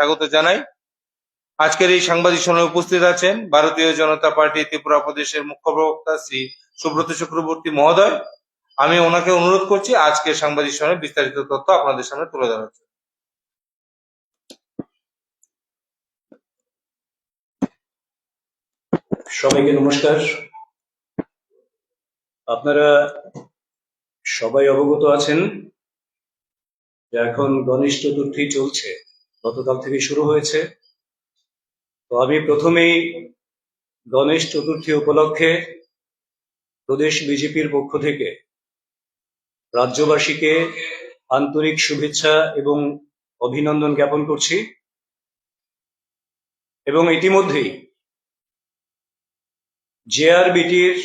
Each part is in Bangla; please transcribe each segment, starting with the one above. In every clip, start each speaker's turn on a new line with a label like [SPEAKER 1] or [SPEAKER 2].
[SPEAKER 1] স্বাগত জানাই। আজকের এই সাংবাদিক সম্মেলনে উপস্থিত আছেন ভারতীয় জনতা পার্টি ত্রিপুরা প্রদেশের মুখ্য প্রবক্তা শ্রী সুব্রত চক্রবর্তী মহোদয়। আমি ওনাকে অনুরোধ করছি আজকের সাংবাদিক সম্মেলনে বিস্তারিত তথ্য আপনাদের সামনে তুলে ধরার জন্য।
[SPEAKER 2] সবাইকে নমস্কার। আপনারা সবাই অবগত আছেন যে এখন গণেশ চতুর্থী চলছে। গতকাল থেকে শুরু হয়েছে। তো আমি প্রথমেই গণেশ চতুর্থী উপলক্ষে প্রদেশ বিজেপির পক্ষ থেকে রাজ্যবাসীকে আন্তরিক শুভেচ্ছা এবং অভিনন্দন জ্ঞাপন করছি। এবং ইতিমধ্যেই জেআরবিটির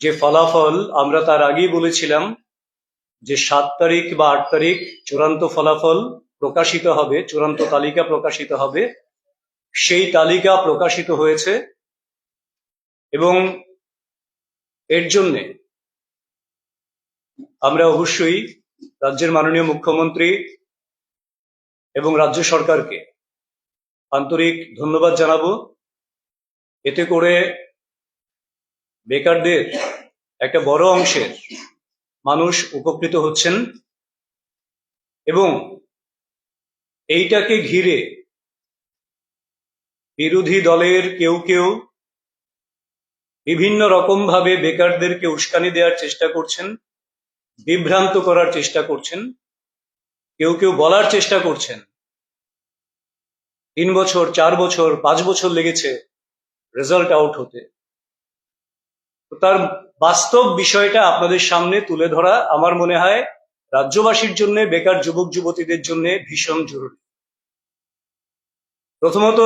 [SPEAKER 2] যে ফলাফল আমরা তার আগেই বলেছিলাম যে সাত তারিখ বা আট তারিখ চূড়ান্ত ফলাফল প্রকাশিত হবে, চূড়ান্ত তালিকা প্রকাশিত হবে। সেই তালিকা প্রকাশিত হয়েছে এবং এর জন্যে আমরা অবশ্যই রাজ্যের মাননীয় মুখ্যমন্ত্রী এবং রাজ্য সরকারকে আন্তরিক ধন্যবাদ জানাব। এতে করে বেকারদের একটা বড় অংশের মানুষ উপকৃত হচ্ছেন এবং এইটাকে ঘিরে বিরোধী দলের কেউ কেউ বিভিন্ন রকম ভাবে বেকারদেরকে উস্কানি দেওয়ার চেষ্টা করছেন, বিভ্রান্ত করার চেষ্টা করছেন, কেউ কেউ বলার চেষ্টা করছেন। তিন বছর, চার বছর, পাঁচ বছর লেগেছে রেজাল্ট আউট হতে। তার বাস্তব বিষয়টা আপনাদের সামনে তুলে ধরা আমার মনে হয় রাজ্যবাসীর জন্য, বেকার যুবক, যুবতীদের জন্য ভীষণ জরুরি। প্রথমত,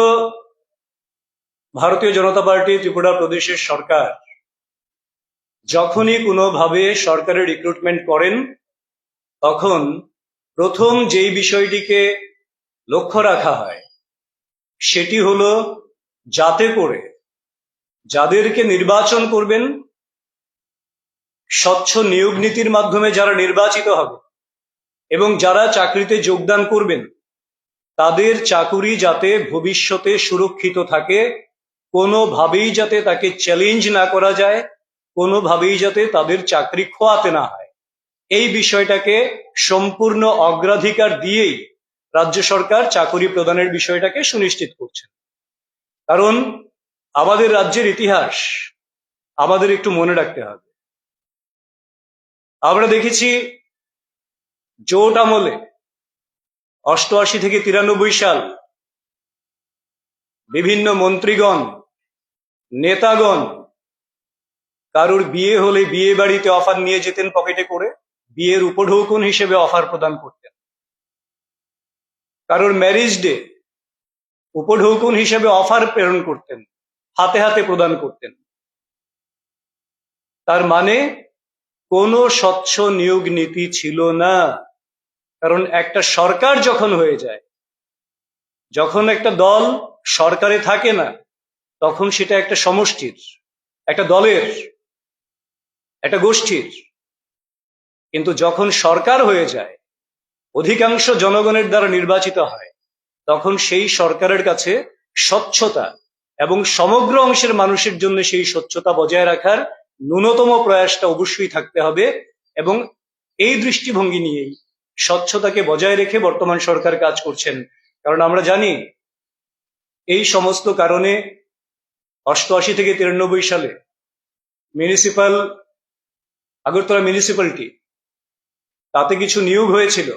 [SPEAKER 2] ভারতীয় জনতা পার্টি ত্রিপুরা প্রদেশের সরকার যখনই কোনোভাবে সরকারের রিক্রুটমেন্ট করেন, তখন প্রথম যেই বিষয়টিকে লক্ষ্য রাখা হয়, সেটি হলো যাতে করে যাদেরকে নির্বাচন করবেন স্বচ্ছ নিয়োগ নীতির মাধ্যমে যারা নির্বাচিত হবে এবং যারা চাকরিতে যোগদান করবেন, তাদের চাকুরি যাতে ভবিষ্যতে সুরক্ষিত থাকে, কোনোভাবেই যাতে তাকে চ্যালেঞ্জ না করা যায়, কোনোভাবেই যাতে তাদের চাকরি খোয়াতে না হয়। এই বিষয়টাকে সম্পূর্ণ অগ্রাধিকার দিয়েই রাজ্য সরকার চাকুরি প্রদানের বিষয়টাকে সুনিশ্চিত করছেন। কারণ আমাদের রাজ্যের ইতিহাস আমাদের একটু মনে রাখতে হবে। আমরা দেখেছি জোট আমলে অষ্টআশি থেকে তিরানব্বই সাল বিভিন্ন মন্ত্রীগণ, নেতাগণ কারোর বিয়ে হলে বিয়ে বাড়িতে অফার নিয়ে যেতেন পকেটে করে, বিয়ের উপঢৌকন হিসেবে অফার প্রদান করতেন। কারোর ম্যারেজ ডে উপঢৌকন হিসেবে অফার প্রেরণ করতেন, হাতে হাতে প্রদান করতেন। তার মানে কোনো স্বচ্ছ নিয়োগ নীতি ছিল না। কারণ একটা সরকার যখন হয়ে যায়, যখন একটা দল সরকারে থাকে না, তখন সেটা একটা সমষ্টির, একটা দলের, একটা গোষ্ঠীর। কিন্তু যখন সরকার হয়ে যায়, অধিকাংশ জনগণের দ্বারা নির্বাচিত হয়, তখন সেই সরকারের কাছে স্বচ্ছতা এবং সমগ্র অংশের মানুষের জন্য সেই স্বচ্ছতা বজায় রাখার ন্যূনতম প্রয়াসটা অবশ্যই থাকতে হবে এবং এই দৃষ্টিভঙ্গি নিয়েই স্বচ্ছতাকে বজায় রেখে বর্তমান সরকার কাজ করছেন। কারণ আমরা জানি, এই সমস্ত কারণে অষ্টআশি থেকে তিরানব্বই সালে মিউনিসিপাল আগরতলা মিউনিসিপ্যালিটি তাতে কিছু নিয়োগ হয়েছিল।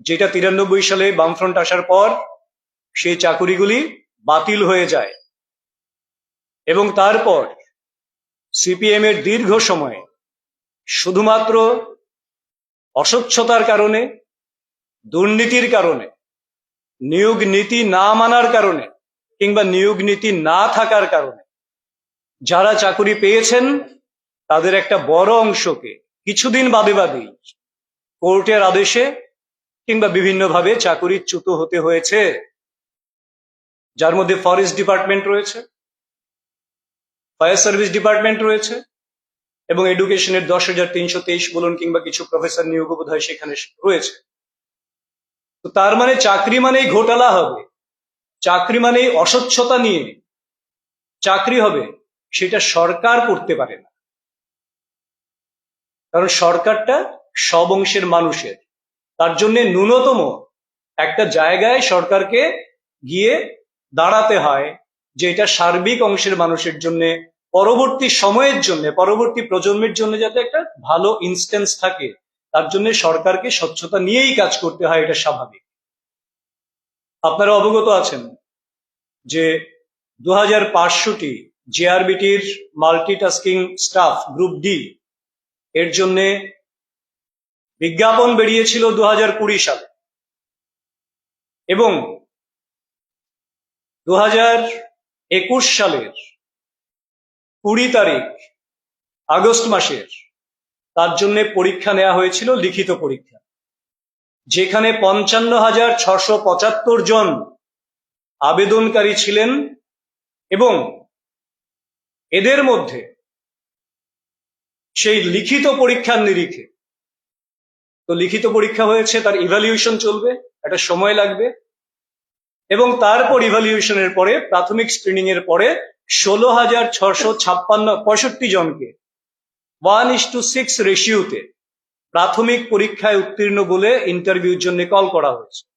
[SPEAKER 2] যেটা তিরানব্বই সালে বামফ্রন্ট আসার পর সেই চাকুরিগুলি বাতিল হয়ে যায়। এবং তারপর সিপিএম এর দীর্ঘ সময়ে শুধুমাত্র অস্বচ্ছতার কারণে, দুর্নীতির কারণে, নিয়োগ নীতি না মানার কারণে কিংবা নিয়োগ নীতি না থাকার কারণে যারা চাকুরি পেয়েছেন, তাদের একটা বড় অংশকে কিছুদিন বাদে বাদেই কোর্টের আদেশে কিংবা বিভিন্নভাবে চাকুরিচ্যুত হতে হয়েছে। যার মধ্যে ফরেস্ট ডিপার্টমেন্ট রয়েছে ফায়ার সার্ভিস ডিপার্টমেন্ট রয়েছে এবং এডুকেশনের দশ হাজার তিনশো তেইশ বলুন কিংবা কিছু প্রফেসর নিয়োগ বোধ হয় সেখানে রয়েছে। তো তার মানে চাকরি মানেই ঘোটালা হবে। চাকরি মানেই অস্বচ্ছতা নিয়ে চাকরি হবে, সেটা সরকার করতে পারে না। কারণ সরকারটা সব অংশের মানুষের। তার জন্য ন্যূনতম একটা জায়গায় সরকারকে গিয়ে দাঁড়াতে হয় যে এটা সার্বিক অংশের মানুষের জন্য পরবর্তী সময়ের জন্য, পরবর্তী প্রজন্মের জন্য যাতে একটা ভালো ইনস্টেন্স থাকে, তার জন্য সরকারকে স্বচ্ছতা নিয়েই কাজ করতে হয়, এটা স্বাভাবিক। আপনারা অবগত আছেন যে দু হাজার পাঁচশোটি জেআরবিটির মাল্টিটাস্কিং স্টাফ গ্রুপ ডি এর জন্য বিজ্ঞাপন বেরিয়েছিল দু হাজার কুড়ি সালে। এবং দু হাজার একুশ সালের কুড়ি তারিখ, আগস্ট মাসের। তার জন্য পরীক্ষা নেওয়া হয়েছিল লিখিত পরীক্ষা। যেখানে পঞ্চান্ন হাজার ছশো পঁচাত্তর জন আবেদনকারী ছিলেন এবং এদের মধ্যে সেই লিখিত পরীক্ষার নিরিখে। তো লিখিত পরীক্ষা হয়েছে, তার ইভ্যালুয়েশন চলবে, একটা সময় লাগবে এবং তারপর ইভ্যালুয়েশনের পরে, প্রাথমিক স্ক্রিনিং এর পরে ষোলো হাজার ছশো ছাপ্পান্ন, পঁয়ষট্টি জনকে। ওয়ান ইস টু সিক্স রেশিওতে প্রাথমিক পরীক্ষায় উত্তীর্ণ বলে ইন্টারভিউর জন্য কল করা হয়েছে।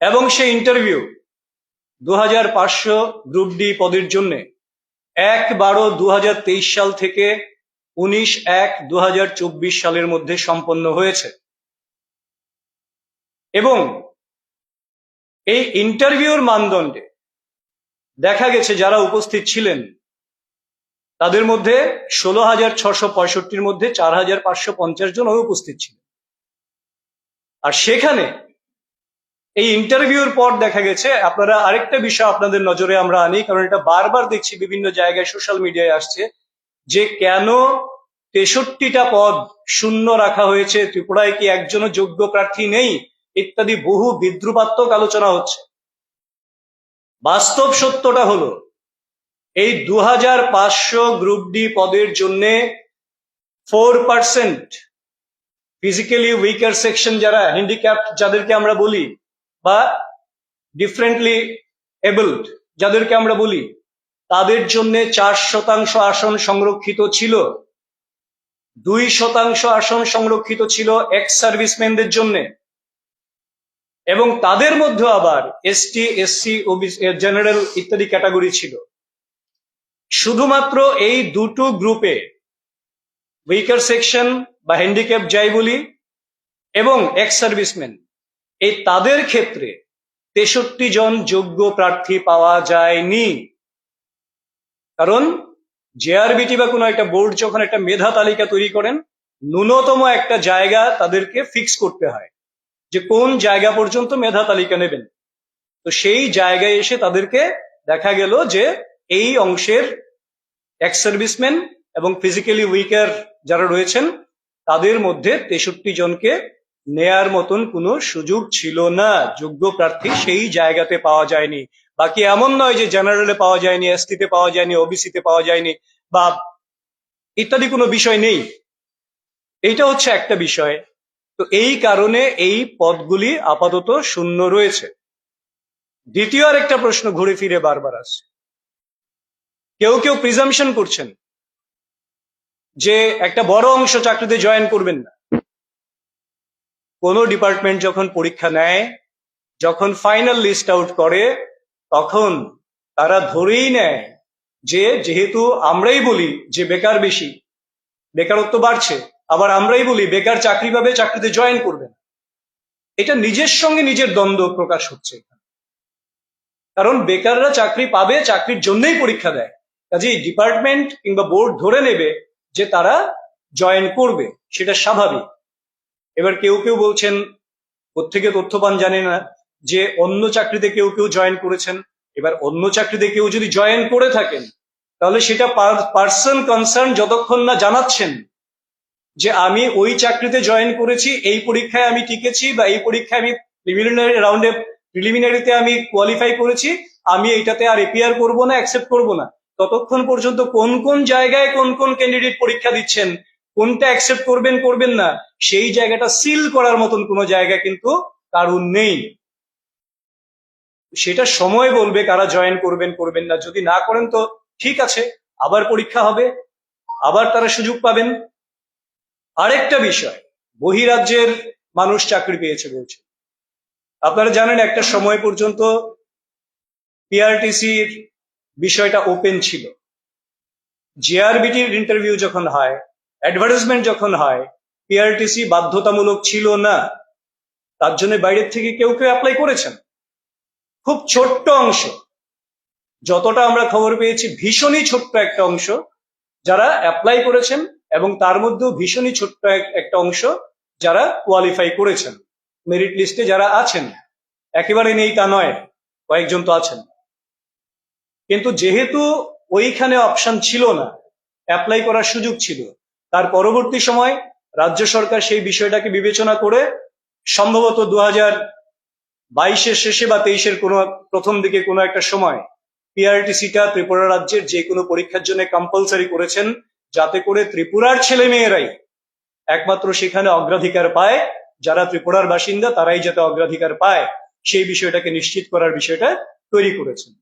[SPEAKER 2] এবং সেই ইন্টারভিউ দু হাজার পাঁচশো গ্রুপ ডি পদের জন্য এক বারো দু সাল থেকে উনিশ এক দু সালের মধ্যে সম্পন্ন হয়েছে। এবং এই ইন্টারভিউর মানদণ্ডে দেখা গেছে যারা উপস্থিত ছিলেন, তাদের মধ্যে ষোলো হাজার ছশো পঁয়ষট্টির মধ্যে চার হাজার পাঁচশো পঞ্চাশ জন অনুপস্থিত ছিলেন। আর সেখানে এই ইন্টারভিউর পর দেখা গেছে, আপনারা আরেকটা বিষয় আপনাদের নজরে আমরা আনি, কারণ এটা বারবার দেখছি বিভিন্ন জায়গায়, সোশ্যাল মিডিয়ায় আসছে, যে কেন তেষট্টিটা পদ শূন্য রাখা হয়েছে, ত্রিপুরায় কি একজনও যোগ্য প্রার্থী নেই, ইত্যাদি বহু বিদ্রুপাত্মক আলোচনা হচ্ছে। বাস্তব সত্যটা হলো, এই দু হাজার পাঁচশো গ্রুপ ডি পদের জন্য four percent physically weaker section যারা হ্যান্ডিক্যাপ্ট যাদেরকে আমরা বলি, বা ডিফারেন্টলি এবলড যাদেরকে আমরা বলি, তাদের জন্য চার শতাংশ আসন সংরক্ষিত ছিল। দুই শতাংশ আসন সংরক্ষিত ছিল এক্স সার্ভিসম্যানদের জন্য। এবং তাদের মধ্যে আবার এসটি এসসি জেনারেল ইত্যাদি ক্যাটাগরি ছিল। শুধুমাত্র এই দুটো গ্রুপে উইকার সেকশন বা হ্যান্ডিক্যাপ যাই বলি, এবং এক্স সার্ভিসম্যান এই তাদের ক্ষেত্রে তেষট্টি জন যোগ্য প্রার্থী পাওয়া যায়নি। কারণ জেআরবিটি বা কোনো একটা বোর্ড যখন একটা মেধা তালিকা তৈরি করেন, ন্যূনতম একটা জায়গা তাদেরকে ফিক্স করতে হয়। যে কোন জায়গা পর্যন্ত মেধা তালিকা নেবেন। তো সেই জায়গায় এসে তাদেরকে দেখা গেল যে এই অংশের এক্স সার্ভিসম্যান এবং ফিজিক্যালি উইকার যারা রয়েছেন, তাদের মধ্যে তেষট্টি জনকে নেয়ার মতন কোনো সুযোগ ছিল না। যোগ্য প্রার্থী সেই জায়গাতে পাওয়া যায়নি। বাকি এমন নয় যে জেনারেলে পাওয়া যায়নি এসটিতে পাওয়া যায়নি ওবিসিতে পাওয়া যায়নি বা ইত্যাদি কোনো বিষয় নেই। এইটা হচ্ছে একটা বিষয়। তো এই কারণে এই পদগুলি আপাতত শূন্য রয়েছে। দ্বিতীয় আর একটা প্রশ্ন ঘুরে ফিরে বারবার আসছে। কেউ কেউ প্রিজামশন করছেন যে একটা বড় অংশ চাকরিতে জয়েন করবেন না। কোনো ডিপার্টমেন্ট যখন পরীক্ষা নেয়, যখন ফাইনাল লিস্ট আউট করে, তখন তারা ধরেই নেয় যে, যেহেতু আমরাই বলি যে বেকার বেশি, বেকারত্ব বাড়ছে আবার আমরাই বলি, বেকার চাকরি পাবে, চাকরিতে জয়েন করবে না। এটা নিজের সঙ্গে নিজের দ্বন্দ্ব প্রকাশ হচ্ছে। কারণ বেকাররা চাকরি পাবে, চাকরির জন্যই পরীক্ষা দেয়। কাজেই ডিপার্টমেন্ট কিংবা বোর্ড ধরে নেবে যে তারা জয়েন করবে, সেটা স্বাভাবিক। এবার কেউ কেউ বলছেন কোথেকে তথ্য পান জানি না, যে অন্য চাকরিতে কেউ কেউ জয়েন করেছেন। এবার অন্য চাকরিতে কেউ যদি জয়েন করে থাকেন, তাহলে সেটা পার্সন কনসার্ন যতক্ষণ না জানাচ্ছেন যে আমি ওই চাকরিতে জয়েন করেছি, এই পরীক্ষায় আমি টিকেছি বা এই পরীক্ষায় আমি প্রিলিমিনারি রাউন্ডে প্রিলিমিনারিতে আমি কোয়ালিফাই করেছি, আমি এইটাতে আর এপিআর করব না অ্যাকসেপ্ট করব না। ততক্ষণ পর্যন্ত কোন কোন জায়গায় কোন কোন ক্যান্ডিডেট পরীক্ষা দিচ্ছেন, কোনটা অ্যাকসেপ্ট করবেন করবেন না, সেই জায়গাটা সিল করার মতন কোনো জায়গা কিন্তু কারণ নেই। সেটা সময় বলবে কারা জয়েন করবেন করবেন না। যদি না করেন তো ঠিক আছে, আবার পরীক্ষা হবে, আবার তারা সুযোগ পাবেন। আরেকটা বিষয়, বহিরাজ্যের মানুষ চাকরি পেয়েছে বলছে। আপনারা জানেন একটা সময় পর্যন্ত পিআরটিসির বিষয়টা ওপেন ছিল। জিআরবিটির ইন্টারভিউ যখন হয় অ্যাডভার্টাইজমেন্ট যখন হয় পিআরটিসি বাধ্যতামূলক ছিল না। তার জন্য বাইরের থেকে কেউ কেউ অ্যাপ্লাই করেছেন। খুব ছোট্ট অংশ। যতটা আমরা খবর পেয়েছি, ভীষণই ছোট্ট একটা অংশ যারা অ্যাপ্লাই করেছেন এবং তার মধ্যেও ভীষণই ছোট্ট এক- একটা অংশ যারা কোয়ালিফাই করেছেন। মেরিট লিস্টে যারা আছেন, একেবারে নেই তা নয়, কয়েকজন তো আছেন। কিন্তু যেহেতু ওইখানে অপশন ছিল না অ্যাপ্লাই করার সুযোগ ছিল, তার পরবর্তী সময় রাজ্য সরকার সেই বিষয়টাকে বিবেচনা করে সম্ভবত দু হাজার বাইশের শেষে বা তেইশের কোনো প্রথম দিকে কোনো একটা সময় পিআরটিসিটা ত্রিপুরা রাজ্যের যে কোনো পরীক্ষার জন্য কম্পালসারি করেছেন যাতে করে ত্রিপুরার ছেলে মেয়েরাই একমাত্র সেখানে অগ্রাধিকার পায়, যারা ত্রিপুরার বাসিন্দা তারাই যাতে অগ্রাধিকার পায়, সেই বিষয়টাকে নিশ্চিত করার বিষয়টা তৈরি করেছেন।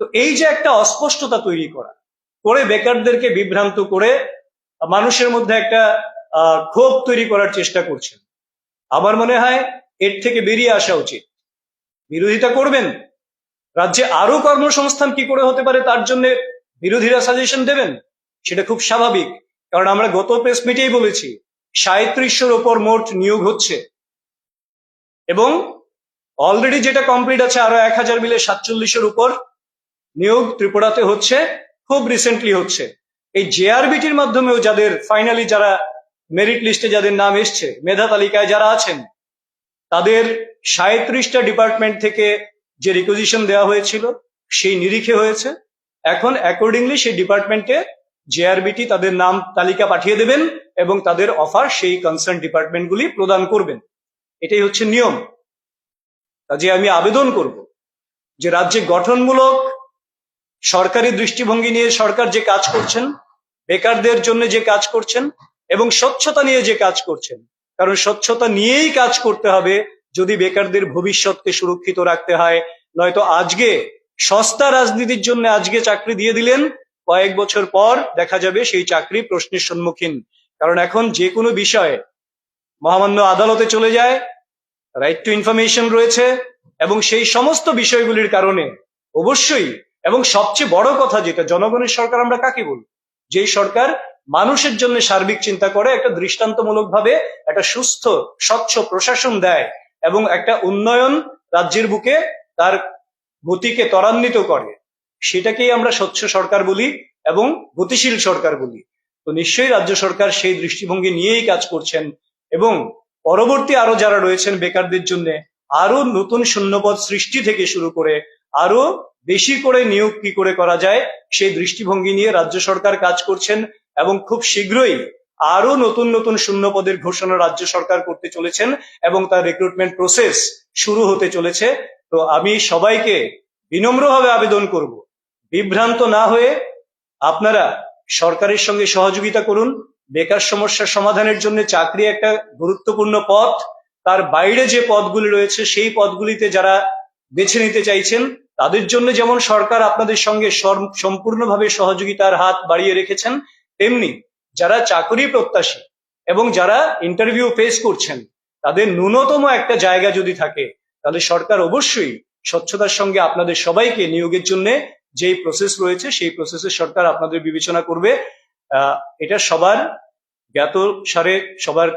[SPEAKER 2] তো এই যে একটা অস্পষ্টতা তৈরি করা, করে বেকারদেরকে বিভ্রান্ত করে মানুষের মধ্যে একটা ক্ষোভ তৈরি করার চেষ্টা করছেন। আমার মনে হয় এর থেকে বেরিয়ে আসা উচিত। বিরোধিতা করবেন? রাজ্যে আরও কর্মসংস্থান কি করে হতে পারে তার জন্য বিরোধীরা সাজেশন দেবেন? সেটা খুব স্বাভাবিক, কারণ আমরা গত প্রেস মিটেই বলেছি সাঁত্রিশশোর ওপর মোট নিয়োগ হচ্ছে। এবং অলরেডি যেটা কমপ্লিট আছে, আরও এক হাজার মিলে সাতচল্লিশের উপর নিয়োগ ত্রিপুরাতে হচ্ছে, খুব রিসেন্টলি হচ্ছে। এই জেআরবিটির মাধ্যমেও যাদের ফাইনালি যারা মেরিট লিস্টে যাদের নাম এসছে, মেধা তালিকায় যারা আছেন, তাদের সাঁত্রিশটা ডিপার্টমেন্ট থেকে যে রিকোজিশন দেওয়া হয়েছিল, সেই নিরিখে হয়েছে। এখন অ্যাকর্ডিংলি সেই ডিপার্টমেন্টে জেআরবিটি তাদের নাম তালিকা পাঠিয়ে দেবেন এবং তাদের অফার সেই কনসার্ন ডিপার্টমেন্টগুলি প্রদান করবেন। এটাই হচ্ছে নিয়ম। কাজে আমি আবেদন করব যে রাজ্যে গঠনমূলক, সরকারি দৃষ্টিভঙ্গি নিয়ে সরকার যে কাজ করছেন, বেকারদের জন্য যে কাজ করছেন এবং স্বচ্ছতা নিয়ে যে কাজ করছেন, কারণ স্বচ্ছতা নিয়েই কাজ করতে হবে যদি বেকারদের ভবিষ্যৎকে সুরক্ষিত রাখতে হয়। নয়তো আজকে সস্তা রাজনীতির জন্য আজকে চাকরি দিয়ে দিলেন কয়েক বছর পর দেখা যাবে সেই চাকরি প্রশ্নের সম্মুখীন। কারণ এখন যে কোনো বিষয়ে মহামান্য আদালতে চলে যায় রাইট টু ইনফরমেশন রয়েছে, এবং সেই সমস্ত বিষয়গুলির কারণে অবশ্যই, এবং সবচেয়ে বড় কথা যেটা, জনগণের সরকার আমরা কাকে বলি? যেই সরকার মানুষের জন্য সার্বিক চিন্তা করে, একটা দৃষ্টান্তমূলক ভাবে একটা সুস্থ, স্বচ্ছ প্রশাসন দেয়, এবং একটা উন্নয়ন রাজ্যের বুকে তার গতিকে ত্বরান্বিত করে। সেটাকেই আমরা স্বচ্ছ সরকার বলি এবং গতিশীল সরকার বলি। তো নিশ্চয়ই রাজ্য সরকার সেই দৃষ্টিভঙ্গি নিয়েই কাজ করছেন এবং পরবর্তী আরও যারা রয়েছেন বেকারদের জন্য আরও নতুন শূন্যপদ সৃষ্টি থেকে শুরু করে আরও বেশি করে নিয়োগ কি করে করা যায় সেই দৃষ্টিভঙ্গি নিয়ে রাজ্য সরকার কাজ করছেন এবং খুব শীঘ্রই আরও নতুন নতুন শূন্যপদের ঘোষণা রাজ্য সরকার করতে চলেছেন এবং তার রিক্রুটমেন্ট প্রসেস শুরু হতে চলেছে। তো আমি সবাইকে বিনম্রভাবে আবেদন করব। বিভ্রান্ত না হয়ে আপনারা সরকারের সঙ্গে সহযোগিতা করুন। বেকার সমস্যার সমাধানের জন্য চাকরি একটা গুরুত্বপূর্ণ পথ। তার বাইরে যে পদগুলি রয়েছে, সেই পদগুলিতে যারা বেছে নিতে চাইছেন, তাদের জন্য যেমন সরকার আপনাদের সঙ্গে সম্পূর্ণভাবে সহযোগিতার হাত বাড়িয়ে রেখেছেন, তেমনি যারা চাকরি প্রত্যাশী এবং যারা ইন্টারভিউ ফেস করছেন, তাদের ন্যূনতম একটা জায়গা যদি থাকে, তাহলে সরকার অবশ্যই স্বচ্ছতার সঙ্গে আপনাদের সবাইকে নিয়োগের জন্য যেই প্রসেস রয়েছে, সেই প্রসেসে সরকার আপনাদের বিবেচনা করবে। এটা সবার জ্ঞাত সারে, সবার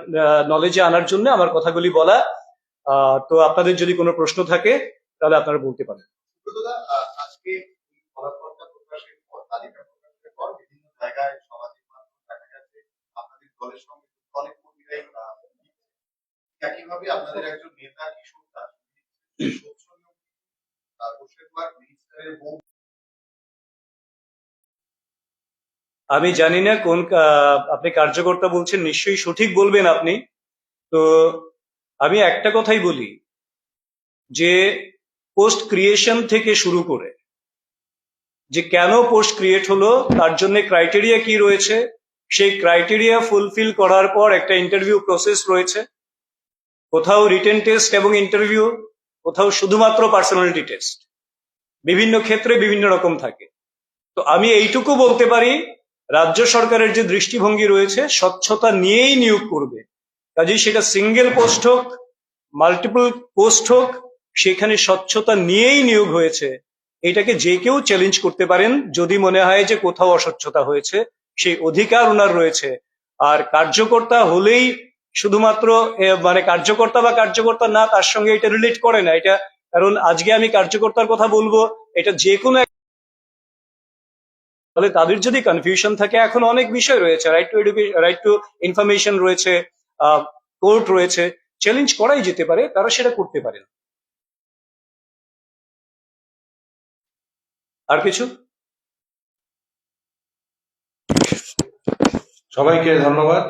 [SPEAKER 2] নলেজে আনার জন্য আমার কথাগুলি বলা। তো আপনাদের যদি কোনো প্রশ্ন থাকে, তাহলে আপনারা বলতে পারেন।
[SPEAKER 3] একইভাবে আপনাদের একজন নেতা, কিশোর
[SPEAKER 2] আমি জানি না কোন আপনি কার্যকর্তা বলছেন, নিশ্চয়ই সঠিক বলবেন আপনি। তো আমি একটা কথাই বলি, যে পোস্ট ক্রিয়েশন থেকে শুরু করে, যে কেন পোস্ট ক্রিয়েট হলো, তার জন্য ক্রাইটেরিয়া কি রয়েছে, সেই ক্রাইটেরিয়া ফুলফিল করার পর একটা ইন্টারভিউ প্রসেস রয়েছে। কোথাও রিটেন টেস্ট এবং ইন্টারভিউ কোথাও শুধুমাত্র পার্সোনালিটি টেস্ট বিভিন্ন ক্ষেত্রে বিভিন্ন রকম থাকে। তো আমি এইটুকু বলতে পারি রাজ্য সরকারের যে দৃষ্টিভঙ্গি রয়েছে, স্বচ্ছতা নিয়েই নিয়োগ করবে। কাজেই সেটা সিঙ্গেল পোস্ট হোক মাল্টিপল পোস্ট হোক, সেখানে স্বচ্ছতা নিয়েই নিয়োগ হয়েছে। এটাকে যে কেউ চ্যালেঞ্জ করতে পারেন, যদি মনে হয় যে কোথাও অস্বচ্ছতা হয়েছে, সেই অধিকার ওনার রয়েছে। আর কার্যকর্তা হলেই শুধুমাত্র মানে কার্যকর্তা বা কার্যকর্তা না, তার সঙ্গে এটা রিলেট করে না। এটা কারণ আজকে আমি কার্যকর্তার কথা বলব, এটা যে কোনো তাহলে তাদের যদি কনফিউশন থাকে, এখন অনেক বিষয় রয়েছে right to right to information রয়েছে কোর্ট রয়েছে চ্যালেঞ্জ করাই যেতে পারে, তারা সেটা করতে পারে আর কিছু?
[SPEAKER 1] সবাইকে ধন্যবাদ।